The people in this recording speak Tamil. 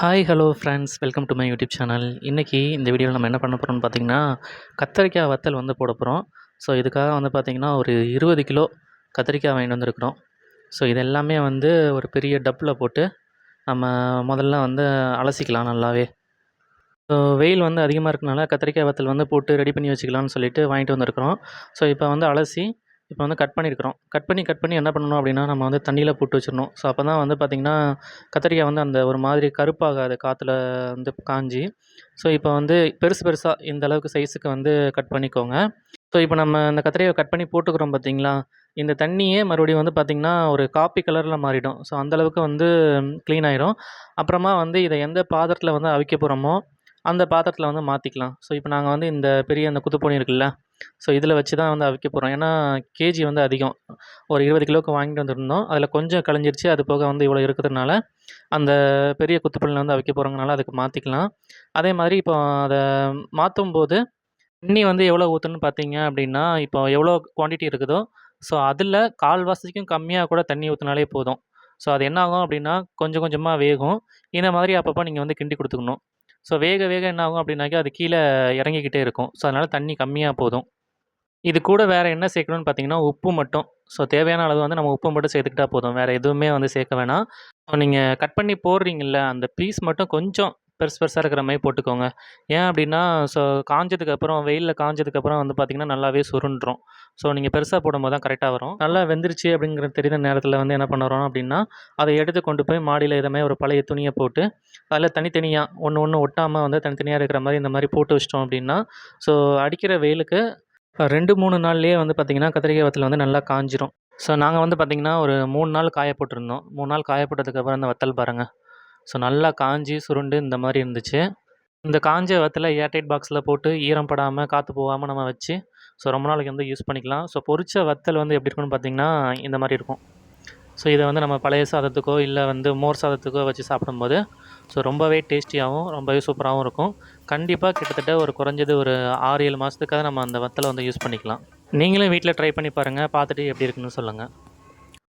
Hi hello friends welcome to my YouTube channel இன்றைக்கி இந்த வீடியோவில் நம்ம என்ன பண்ண போகிறோம்னு பார்த்தீங்கன்னா கத்திரிக்காய் வத்தல் வந்து போட போகிறோம் ஸோ இதுக்காக வந்து பார்த்திங்கன்னா ஒரு இருபது கிலோ கத்திரிக்காய் வாங்கிட்டு வந்திருக்கிறோம். ஸோ இது எல்லாமே வந்து ஒரு பெரிய டப்பில் போட்டு நம்ம முதல்ல வந்து அலசிக்கலாம் நல்லாவே. ஸோ வெயில் வந்து அதிகமாக இருக்கனால கத்திரிக்காய் வத்தல் வந்து போட்டு ரெடி பண்ணி வச்சுக்கலாம்னு சொல்லிட்டு வாங்கிட்டு வந்திருக்கிறோம். ஸோ இப்போ வந்து அலசி இப்போ வந்து கட் பண்ணியிருக்கிறோம். கட் பண்ணி கட் பண்ணி என்ன பண்ணணும் அப்படின்னா நம்ம வந்து தண்ணியில் போட்டு வச்சிடணும். ஸோ அப்போ தான் வந்து பார்த்திங்கன்னா கத்திரிக்காய் வந்து அந்த ஒரு மாதிரி கருப்பாகாது காற்றுல வந்து காஞ்சி. ஸோ இப்போ வந்து பெருசு பெருசாக இந்த அளவுக்கு சைஸுக்கு வந்து கட் பண்ணிக்கோங்க. ஸோ இப்போ நம்ம இந்த கத்திரிக்காய் கட் பண்ணி போட்டுக்கிறோம் பார்த்தீங்களா? இந்த தண்ணியே மறுபடியும் வந்து பார்த்திங்கன்னா ஒரு காப்பி கலரில் மாறிடும். ஸோ அந்தளவுக்கு வந்து க்ளீன் ஆயிரும். அப்புறமா வந்து இதை எந்த பாத்திரத்தில் வந்து அவிக்க போகிறோமோ அந்த பாத்திரத்தில் வந்து மாற்றிக்கலாம் ஸோ இப்போ நாங்கள் வந்து இந்த பெரிய அந்த குத்துப்பொனி இருக்குல்ல ஸோ இதில் வச்சு தான் வந்து அவிக்க போகிறோம் ஏன்னா கேஜி வந்து அதிகம். ஒரு இருபது கிலோவுக்கு வாங்கிட்டு வந்துருந்தோம். அதில் கொஞ்சம் கழிஞ்சிருச்சு அது போக வந்து இவ்வளோ இருக்கிறதுனால அந்த பெரிய குத்துப்பொனியில் வந்து அவிக்க போகிறோங்கனால அதுக்கு மாற்றிக்கலாம் அதே மாதிரி இப்போ அதை மாற்றும் போது தண்ணி வந்து எவ்வளோ ஊற்றுன்னு பார்த்தீங்க அப்படின்னா இப்போ எவ்வளோ குவான்டிட்டி இருக்குதோ ஸோ அதில் கால்வாசிக்கும் கம்மியாக கூட தண்ணி ஊற்றினாலே போதும். ஸோ அது என்ன ஆகும் அப்படின்னா கொஞ்சம் கொஞ்சமாக வேகும். இந்த மாதிரி அப்பப்போ நீங்கள் வந்து கிண்டி கொடுத்துக்கணும். ஸோ வேக வேக என்ன ஆகும் அப்படின்னாக்கா அது கீழே இறங்கிக்கிட்டே இருக்கும். ஸோ அதனால் தண்ணி கம்மியாக போதும். இது கூட வேறு என்ன சேர்க்கணும்னு பார்த்தீங்கன்னா உப்பு மட்டும். ஸோ தேவையான அளவு வந்து நம்ம உப்பு மட்டும் சேர்த்துக்கிட்டா போதும். வேறு எதுவுமே வந்து சேர்க்க வேணாம். நீங்கள் கட் பண்ணி போடுறீங்கள அந்த பீஸ் மட்டும் கொஞ்சம் பெருசு பெருசாக இருக்கிற மாதிரி போட்டுக்கோங்க. ஏன் அப்படின்னா ஸோ காஞ்சதுக்கப்புறம் வெயிலில் காஞ்சதுக்கப்புறம் வந்து பார்த்திங்கன்னா நல்லாவே சுருண்டுரும். ஸோ நீங்கள் பெருசாக போடும்போது தான் கரெக்டாக வரும். நல்லா வெந்துருச்சு அப்படிங்கிற தெரிந்த நேரத்தில் வந்து என்ன பண்ணுறோம் அப்படின்னா அதை எடுத்து கொண்டு போய் மாடியில் இதுமாதிரி ஒரு பழைய துணியை போட்டு அதில் தனித்தனியாக ஒன்று ஒன்று ஒட்டாமல் வந்து தனித்தனியாக இருக்கிற மாதிரி இந்த மாதிரி போட்டு வச்சிட்டோம் அப்படின்னா ஸோ அடிக்கிற வெயிலுக்கு ரெண்டு மூணு நாள்லேயே வந்து பார்த்திங்கன்னா கத்திரிக்காய் வத்தல் வந்து நல்லா காஞ்சிரும். ஸோ நாங்கள் வந்து பார்த்திங்கன்னா ஒரு மூணு நாள் காய போட்டிருந்தோம். மூணு நாள் காய போட்டதுக்கப்புறம் அந்த வத்தல் பாருங்கள் ஸோ நல்லா காஞ்சி சுருண்டு இந்த மாதிரி இருந்துச்சு. இந்த காஞ்ச வத்தலை ஏர்டைட் பாக்ஸில் போட்டு ஈரம் படாமல் காற்று போகாமல் நம்ம வச்சு ஸோ ரொம்ப நாளைக்கு வந்து யூஸ் பண்ணிக்கலாம். ஸோ பொரிச்ச வத்தல் வந்து எப்படி இருக்குன்னு பார்த்தீங்கன்னா இந்த மாதிரி இருக்கும். ஸோ இதை வந்து நம்ம பழைய சாதத்துக்கோ இல்லை வந்து மோர் சாதத்துக்கோ வச்சு சாப்பிடும்போது ஸோ ரொம்பவே டேஸ்டியாகவும் ரொம்பவே சூப்பராகவும் இருக்கும். கண்டிப்பாக கிட்டத்தட்ட ஒரு குறைஞ்சது ஒரு ஆறு ஏழு மாதத்துக்காக நம்ம அந்த வத்தலை வந்து யூஸ் பண்ணிக்கலாம். நீங்களும் வீட்டில் ட்ரை பண்ணி பாருங்கள் பார்த்துட்டு எப்படி இருக்குன்னு சொல்லுங்கள்